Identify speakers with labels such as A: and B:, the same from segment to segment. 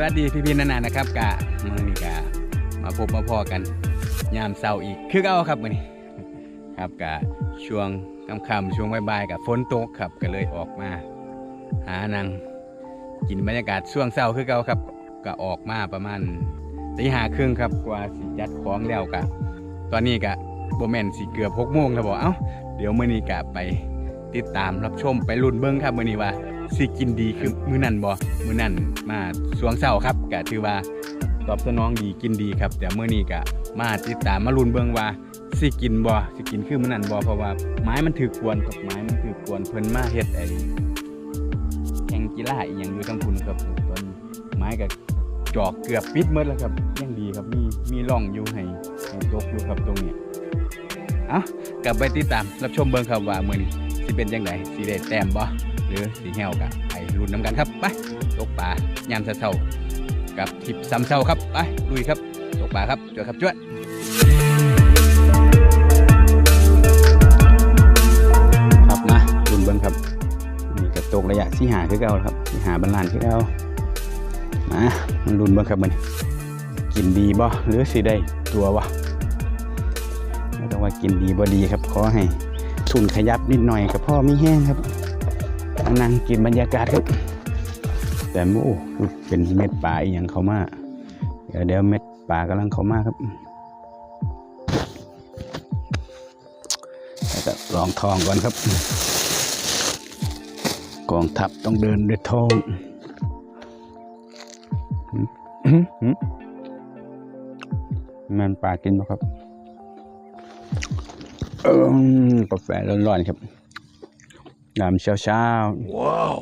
A: สวัสดีพี่ๆนานานะครับกะมื่อนี้กะมาพบมาพอกันยามเช้าอีกคือเก่าครับมื่อนี้ครับกะช่วงค่ำๆช่วงบ่ายๆกับฝนตกครับก็เลยออกมา หานางกินบรรยากาศช่วงเช้าคือเก่าครับก็ออกมาประมาณตีห้าครึ่งครับกว่าสิจัดของแล้วกะตอนนี้กะโบแมนสิเกือบหกโมงแล้วบอกเอ้าเดี๋ยวมื่อนี้กะไปติดตามรับชมไปลุ้นเบิ้งครับมื่อนี้ว่า สิกินดีคือมื้อนั้นบ่มื้อนั้นมาสวงเศร้าครับก็ถือว่าตอบสนองดีกินดีครับแต่มื้อนี้ก็มาติดตามมาลุ้นเบิ่งว่าสิกินบ่สิกินคือมื้อนั้นบ่เพราะว่าไม้มันถือกวนกับไม้มันถือกวนเพิ่นมาเฮ็ดไอ้แข่งกีฬาอีหยังอยู่ทั้งคุณครับตอนไม้ก็จอกเกือบปิดหมดแล้วครับยังดีครับมีมีร่องอยู่ให้ให้ตกอยู่ครับตรงเนี้ยเอ้ากลับไปติดตามรับชมเบิ่งครับว่ามื้อนี้สิเป็นจังไดสิได้แต้มบ่ หรือสีแหวกะไปรุ่นน้ำกันครับไปตกปลายามเช้ากับทิปซ้ำเช้าครับไปลุยครับตกปลาครับจวดครับจวดครับมารุ่นเบิ้งครับนี่กระตกระยะที่หาคือเก่าครับที่หาบรรลานคือเก่ามามันรุ่นเบิ้งครับมันกินดีบ่หรือสิได้ตัววะไม่ต้องว่ากินดีบ่ดีครับขอให้ทุนขยับนิดหน่อยกับพ่อไมีแห้งครับ นั่งกินบรรยากาศครับแต่โอ้เป็นเม็ดป่าอีกอย่างเขามาเดี๋ยวเดี๋ยวเม็ดป่ากำลังเขามาครับแล้วก็ลองทองก่อนครับ กองทัพต้องเดินด้วยทองมันป่ากินไหมครับเออกาแฟร้อนๆครับ ยามเช้าเช้าๆว้าว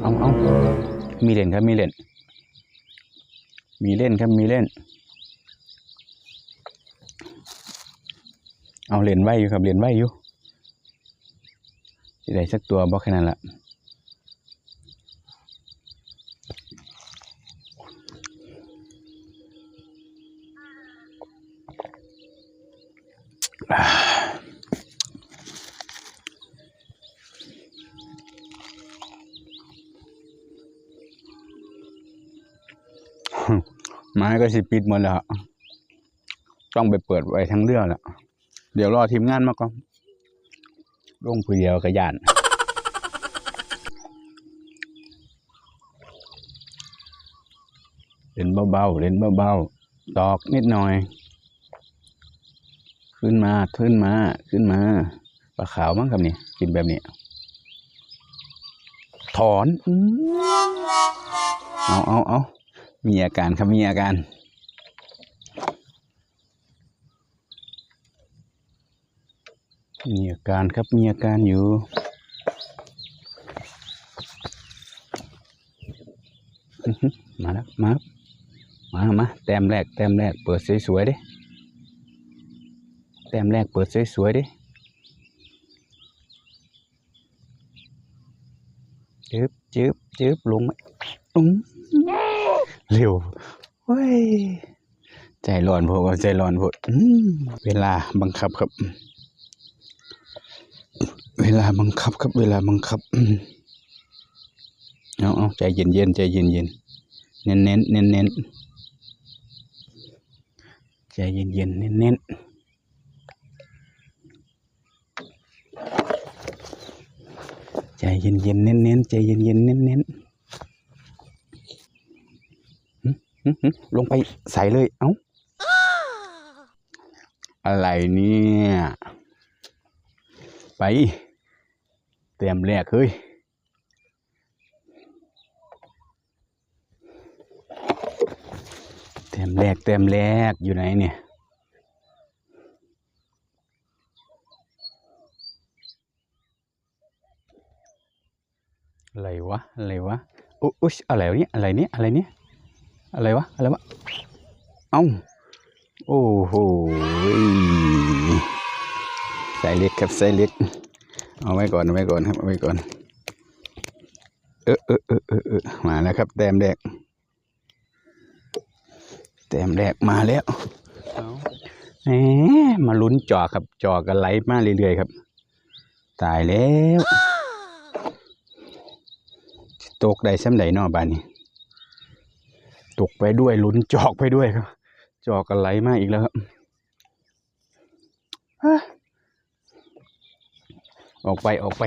A: เอาเอามีเล่นครับ มีเล่น มีเล่นครับ มีเล่น เอาเล่นไว้อยู่ครับเล่นไว้อยู่สิได้สักตัวบอกแค่นั้นละ ไม้ก็สิปิดหมดแล้ว ต้องไปเปิดไว้ทั้งเรื่องแล้ว เดี๋ยวรอทีมงานมาก่อนลงผู้เดียวกระยานเล่นเบาๆเล่นเบาๆดอกนิดหน่อย ขึ้นมาขึ้นมาขึ้นมาปลาขาวมั้งครับนี่กินแบบนี้ ถอนอื้อเอาเอาเอามีอาการครับมีอาการ มีอาการครับมีอาการอยู่มาแล้วมามามาแต้มแรกแต้มแรกเปิดสวยๆดิ ต้มแรกเปิดสวยๆดิจึบจึบจึบลงไหมอุ้งเร็วเฮ้ยใจร้อนพวกใจร้อนพวกอืมเวลาบังคับครับ เวลาบังคับครับ เวลาบังคับเอาเอาใจเย็นเย็นใจเย็นเย็นเน้นเน้นเน้นเน้นใจเย็นเย็นเน้นเน้น ใจเย็นเย็นๆเน้นเน้นๆใจเย็นเย็นๆเน้นเน้นๆลงไปใส่เลย เอ้า อะไรเนี่ย ไป เตรียมแรกเฮ้ยเต็มแรกเต็มแรกอยู่ไหนเนี่ย อะไรวะ อะไรวะ อุ๊ยอะไรเนี่ยอะไรเนี่ยอะไรเนี่ยอะไรวะ อะไรวะ เอ้า โอ้โหใส่เล็กครับใส่เล็ก เอาไว้ก่อนเอาไว้ก่อนครับเอาไว้ก่อน เออเออเออเออเอมาแล้วครับ แต้มแรก แต้มแรกมาแล้วเอาแหมมาลุ้นจอครับ จอกันไหลมาเรื่อยๆครับ ตายแล้ว ตกได้ซ้ำใดเนอบานนี้ ตกไปด้วยลุ้นจอกไปด้วยครับ จอกกันไหลมากอีกแล้วครับออกไปออกไป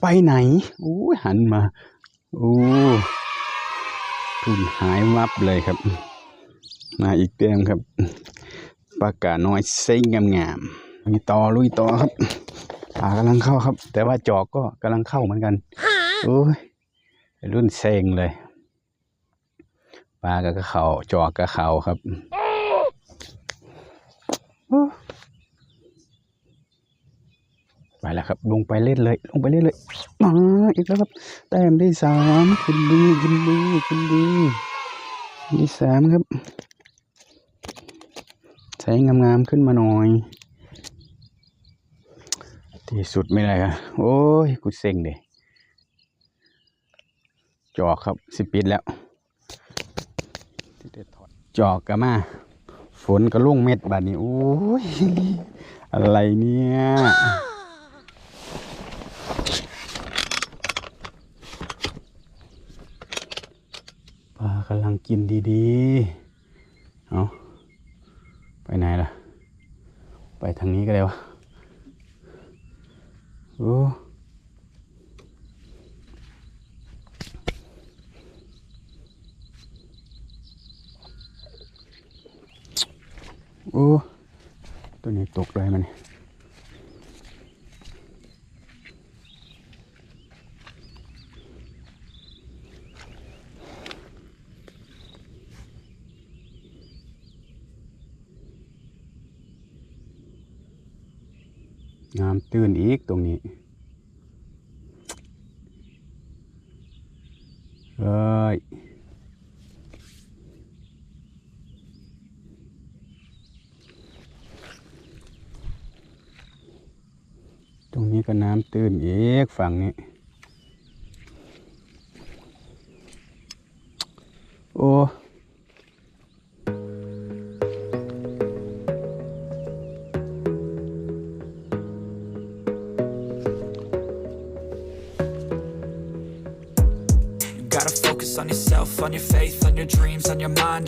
A: ไปไหนโอ้หันมา โอ้ทุนหายวับเลยครับ มาอีกเต็มครับปากกาน้อยเซ็งงามๆมีต่อลุยต่อครับปลากำลังเข้าครับ แต่ว่าจอกก็กำลังเข้าเหมือนกันโอ้ยรุ่นเซ็งเลยปลากับเขาจอกกับเขาครับไปแล้วครับ ลงไปเล่นเลย ลงไปเล่นเลยมาอีกแล้วครับ แต้มได้สามคุณดีคุณดีคุณดีมีสามครับ ใช้งามๆขึ้นมาหน่อย ที่สุดไม่ได้ครับโอ้ย กูเซ็งเดยจอกครับสิปิดแล้วจอกกะมาฝนก็ลุ่งเม็ดบาดนี้โอ้ยอะไรเนี่ยปลากำลังกินดีๆ เอา ไปไหนล่ะ ไปทางนี้ก็ได้วะโอ้โอ้ตัวนี้ตกเลยมันนี่ น้ำตื้นอีกตรงนี้เฮ้ยตรงนี้ก็น้ำตื้นอีกฝั่งนี้ โอ้
B: on your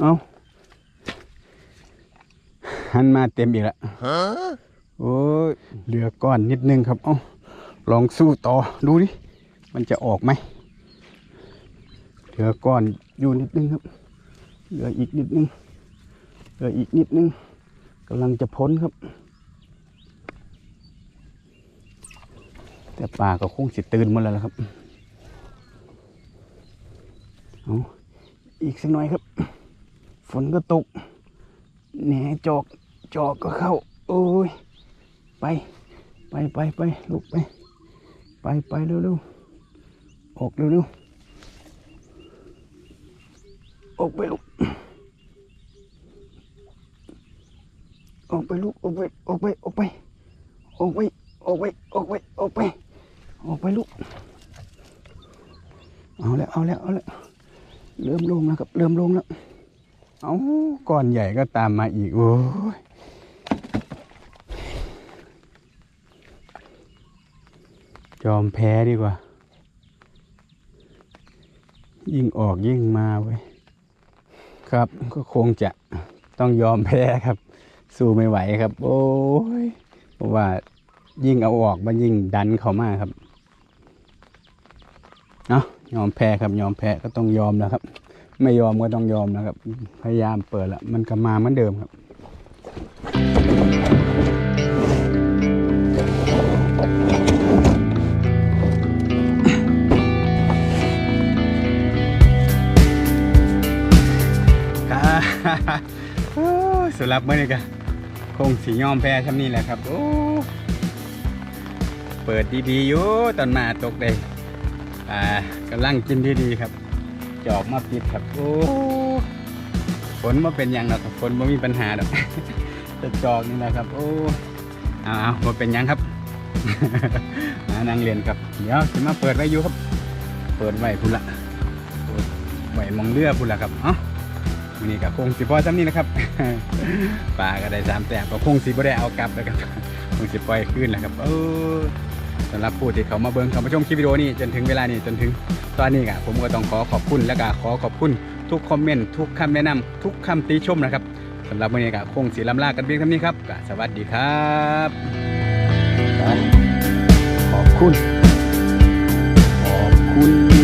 A: เอาหันมาเต็มอีกแล้วโอ้ยเหลือก้อนนิดนึงครับเอาลองสู้ต่อดูดิมันจะออกไหมเหลือก้อนอยู่นิดนึงครับ เหลืออีกนิดนึงเหลืออีกนิดนึงกำลังจะพ้นครับ แต่ปลาก็คงสิตื่นหมดแล้วล่ะครับเอาอีกสักหน่อยครับฝ นก็ตกแหนจอกจอกก็เข้า โอ้ย ไป ไปไปไปลุกไป ไปไปเร็วเร็วๆออกเร็วเร็วๆออกไปลูกออกไปลูกออกไปออกไปออกไปออกไปออกไปออกไปออกไปออกไปลูกเอาแล้วเอาแล้วเอาแล้วเริ่มลงแล้วครับ เริ่มลงแล้ว เอาก้อนใหญ่ก็ตามมาอีก โอ้ยยอมแพ้ดีกว่า ยิ่งออกยิ่งมาเว้ย ครับก็คงจะต้องยอมแพ้ครับ สู้ไม่ไหวครับ โอ้ยเพราะว่ายิ่งเอาออกมันยิ่งดันเขามากครับเนาะยอมแพ้ครับยอมแพ้ก็ต้องยอมแล้วครับ ไม่ยอมก็ต้องยอมนะครับ พยายามเปิดละมันก็มาเหมือนเดิมครับ สำหรับเมื่อนี้ก็คงสีย้อมแพ้ช่ำนี่แหละครับ โอ้ เปิดดีๆอยู่ตอนมาตกเลยอ่ากำลังกินดีๆครับ จอกมาปิดครับโอ้ฝนมาเป็นหยังหรอกครับฝนไม่มีปัญหาหรอกจะจอกนี่แหละครับ โอ้เอาเอามาเป็นหยังครับมานางเรียนครับเดี๋ยวจะมาเปิดไว้อยู่ครับ เปิดไว้พุ่นละเปิดไว้มองเรือพุ่นละครับเอ้าวันนี้กับคงสิพอจำนี้นะครับปลาก็ได้สามแต้มก็คงสิบ่ได้เอากลับแล้วครับคงสิปล่อยขึ้นแหละครับ เออ สำหรับผู้ที่เขามาเบิ้งเขามาชมคลิปวิดีโอนี้จนถึงเวลานี้จนถึงตอนนี้ครับผมก็ต้องขอขอบคุณและก็ขอขอบคุณทุกคอมเมนต์ทุกคำแนะนำ ทุกคำติชมนะครับสำหรับวันนี้ก็คงสีลำลากันเพียงเท่านี้ครับสวัสดีครับขอบคุณขอบคุณ